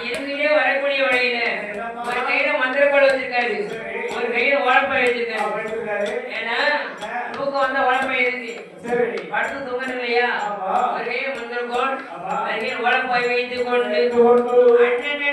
இருந்துகிட்டே வரக்கூடிய வழியில ஒரு கையில மந்திரக்கோள் வச்சிருக்காரு. ஒரு கையில உழப்பாய் வச்சிருக்காரு. ஏன்னா தூக்கம் வந்தா உழப்பாய் இருக்கு படுத்து தூங்கணும் இல்லையா? ஒரு கையில மந்திரக்கோள் ஒரு கையில உழப்பாய் வைத்துக் கொண்டு அண்ணன்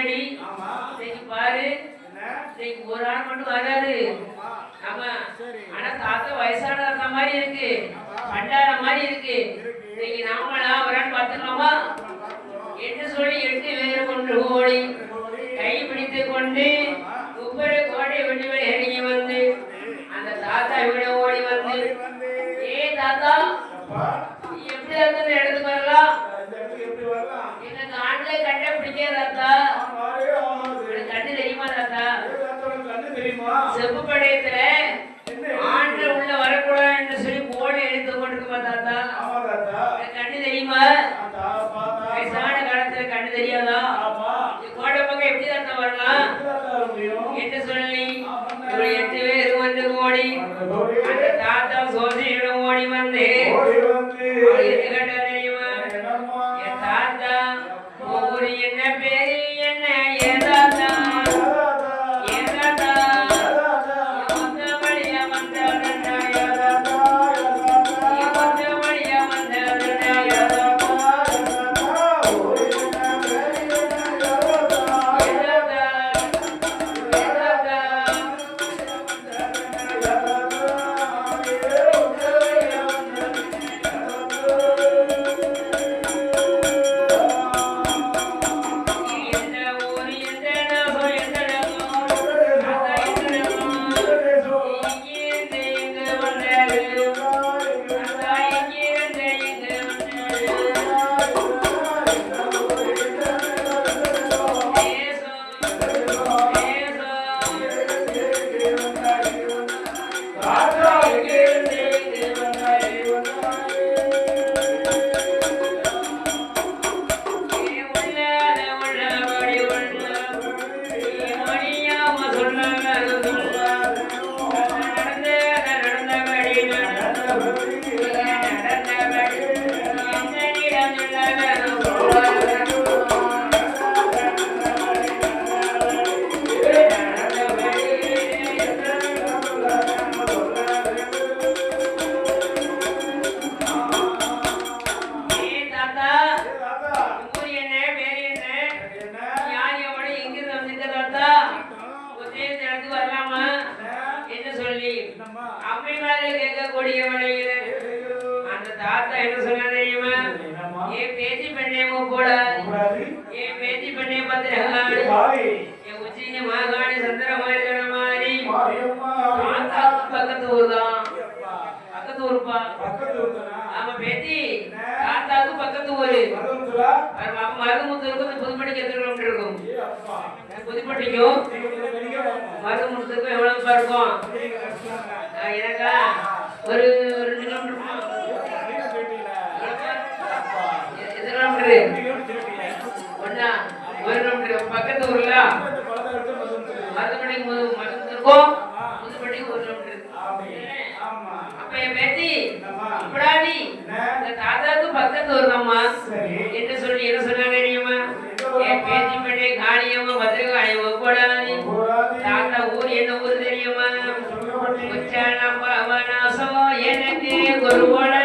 இன்னைக்கு பாரு. இன்னைக்கு ஒரு ஆள் மட்டும் வராது ஆமா. ஆனா தாத்தா வயசான தாத்தா மாதிரி இருக்கு. பண்டார மாதிரி இருக்கு. இன்னைக்கு நாமளா ஆள் பார்த்துக்கலாமா? என்று சொல்லி எட்டு பேர் கொண்டு ஓடி கை பிடித்து கொண்டு ஒவ்வொரு கோட்டை வெட்டி இறங்கி வந்து அந்த தாத்தா விட ஓடி வந்து ஏ தாத்தா நீ எப்படி இந்த இடத்துக்கு வரலாம்? எங்க காட்டுல கண்டை பிடிக்காத தாத்தா உனக்கு கண்ணு தெரியுமா தாத்தா செப்பு படையத்துல ஆண்கள் உள்ள வரக்கூடாதுன்னு சொல்லி போனை எடுத்து கொண்டிருக்குமா தாத்தா. கண்ணு தெரியுமா? வயசான காலத்துல கண்ணு தெரியாதா? கோட்டை பக்கம் எப்படி தாத்தா வரலாம்? என்று சொல்லி? ஒரு எட்டு பேர் வந்து ஓடி. தாத்தா சோசியிடம் ஓடி வந்து. அவர் தாத்தா என்ன சொன்னா தெரியுமா? ஏன் பேச்சு பண்ணே கூடாது. ஏன் பேச்சு பண்ணே பத்திரகாளி. என் உச்சிங்க மாகாணி சந்திரமாரி மாதிரி தாத்தாக்கு பக்கத்து ஊர் தான் பக்கத்து ஊருப்பா ஆமா பேத்தி. தாத்தாக்கு பக்கத்து ஊரு மருதமுத்தூருக்கு புதுப்பட்டிக்கு எத்தனை கிலோமீட்டர் இருக்கும்? புதுப்பட்டிக்கும் மருதமுத்தூருக்கும் எவ்வளவு இருக்கும்? எனக்கா ஒரு ஒரு ரெண்டு கிலோமீட்டர் இருக்குமா? எ- எத்தனை கிலோமீட்டர் ஒண்ணா ஒரு கிலோமீட்டர் பக்கத்து ஊர்ல மருதப்பட்டிக்கு மருதமுத்தூருக்கும் புதுப்பட்டிக்கு ஒரு கிலோமீட்டர் அப்ப என் பேத்தி இப்படாடி இந்த தாத்தாக்கு பக்கத்து வருதம்மா என்ன சொல்லி என்ன சொன்னாங்க தெரியுமா என் பேத்தி பண்ணே காளியம்மா பத்திரகாளியம்மா கூடாது தாத்தா ஊர் என்ன ஊர் தெரியுமா? எனக்கு குருவோட செக்கோட்டை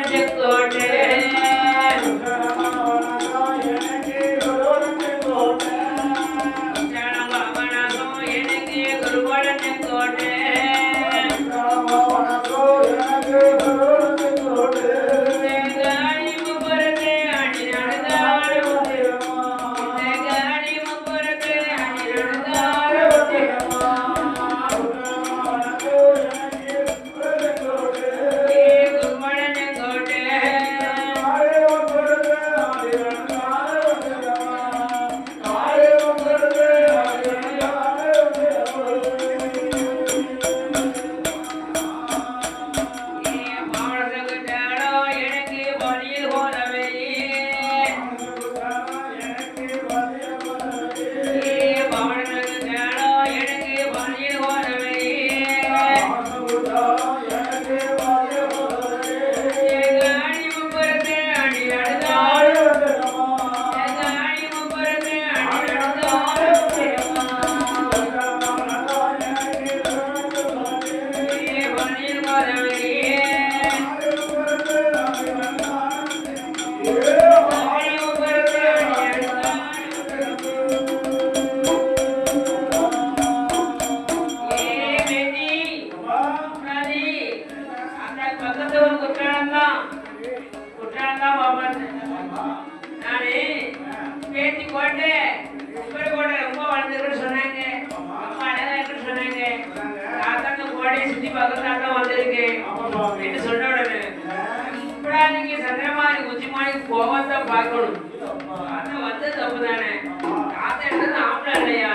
தாத்தாங்க சுத்தி பக்கத்துல வந்திருக்கேன் வந்திருக்கு. என்று சொன்ன உடனே? இப்படா நீங்க சந்திரமாரி உச்சிமாரி போகத்தான் பார்க்கணும்? தாத்தா வந்தது தப்பு தானே தாத்தா எடுத்தது ஆம்பளை இல்லையா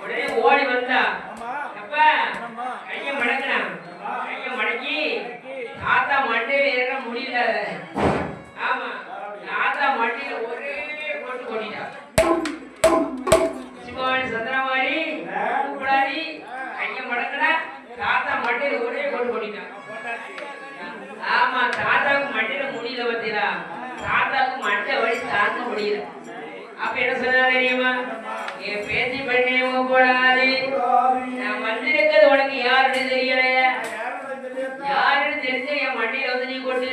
உடனே ஓடி வந்தா. அப்பா கையை மடக்கிறான் கையை மடக்கி தாத்தா மண்டையில ஏற முடியல ஆமா தாத்தா மண்டையில ஒரே போட்டு கொட்டிட்டான் சிவானி சந்திரமாரி கூடாதி கையை மடக்கடா தாத்தா மண்டையில ஒரே போட்டு கொட்டிட்டான் ஆமா தாத்தாவுக்கு மண்டையில முடியல பத்தியா தாத்தாவுக்கு மண்டை வழி தாங்க முடியல அப்ப என்ன சொன்னா தெரியுமா என் நான் வந்திருக்கிறது உனக்கு யாருன்னு தெரியலையா யாருன்னு தெரிஞ்ச என் மண்டையில வந்து நீ கொண்டு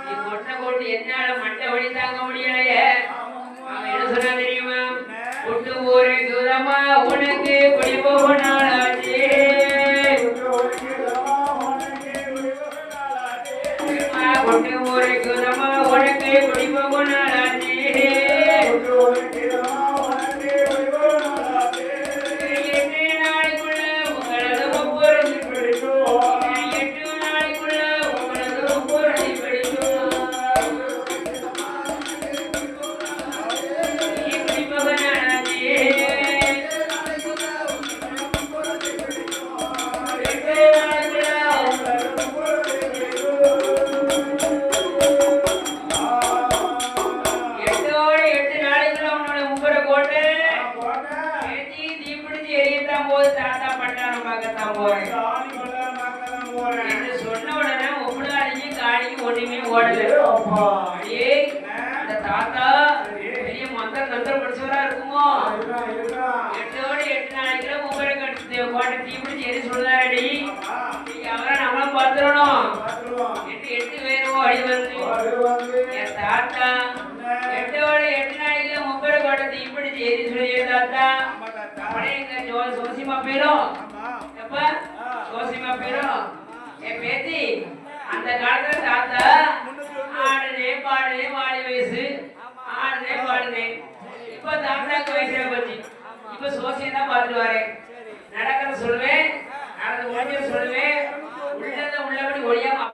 நீ கொட்ட கொண்டு என்னால மண்டை வழி தாங்க முடியலையே. அவன் என்ன சொன்னா தெரியுமா? கொட்டு ஊரே தூரமா உனக்கு குடி போக நாளாச்சு. தூரமா உனக்கு குடி போக ஒண்ணுமே ஓடல அப்பா இந்த தாத்தா பெரிய மந்திர தந்திர படிச்சவரா இருக்குமோ? எட்டோடு எட்டு நாளைக்குள்ள முப்பரை கட்டு கோட்டை பிடிச்சி எரி சொல்லாடி அவரை நம்மளும் பார்த்துடணும். எட்டு எட்டு பேரும் அடி வந்து. என் தாத்தா எட்டோடு எட்டு நாளைக்குள்ள முப்பரை கோட்டை பிடிச்சி எரி சொல்லிய தாத்தா. ஆமா தாத்தா அப்படியே எங்க சோசிமா பேரும் எப்ப சோசிமா பேரும் என் பேத்தி அந்த காலத்துல தாத்தா ஆடுனே பாடனே வாடி வயசு. ஆடுனே பாடுனே. இப்ப தாத்தாக்கு வயசு போச்சு. இப்ப சோசியம் தான் பார்த்துட்டு வரேன் நடக்கிறத சொல்லுவேன் நடந்த ஒழிய சொல்லுவேன். உள்ளத உள்ளபடி ஒழியாம